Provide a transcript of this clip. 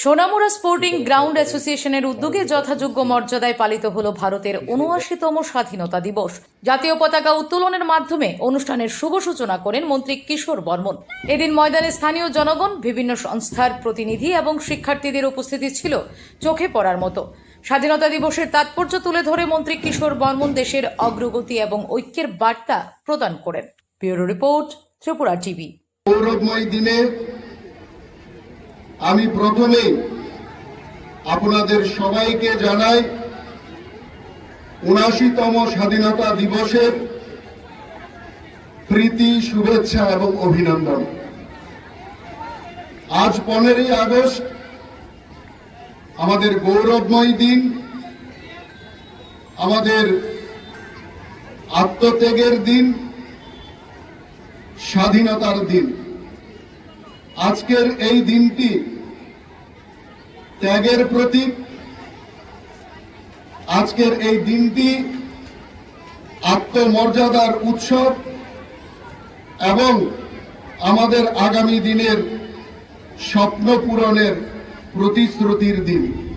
Sonamura sporting ground অ্যাসোসিয়েশনের উদ্যোগে যথাযোগ্য মর্যাদায় পালিত হল ভারতের উনআশিতম স্বাধীনতা দিবস। জাতীয় পতাকা উত্তোলনের মাধ্যমে অনুষ্ঠানের শুভ সূচনা করেন মন্ত্রী কিশোর বর্মন। এদিন ময়দানে স্থানীয় জনগণ বিভিন্ন সংস্থার প্রতিনিধি এবং শিক্ষার্থীদের উপস্থিতি ছিল চোখে পড়ার মতো। স্বাধীনতা দিবসের তাৎপর্য তুলে ধরে মন্ত্রী কিশোর বর্মন দেশের অগ্রগতি এবং ঐক্যের বার্তা প্রদান করেন। Bureau report Tripura TV. গৌরবময় দিনে আমি প্রথমেই আপনাদের সবাইকে জানাই উনাশিতম স্বাধীনতা দিবসের প্রীতি, শুভেচ্ছা এবং অভিনন্দন। আজ পনেরোই আগস্ট, আমাদের গৌরবময় দিন। আমাদের আত্মত্যাগের দিন, স্বাধীনতার দিন। আজকের এই দিনটি ত্যাগের প্রতীক। আজকের এই দিনটি আত্মমর্যাদার উৎসব এবং আমাদের আগামী দিনের স্বপ্ন পূরণের প্রতিশ্রুতির দিন।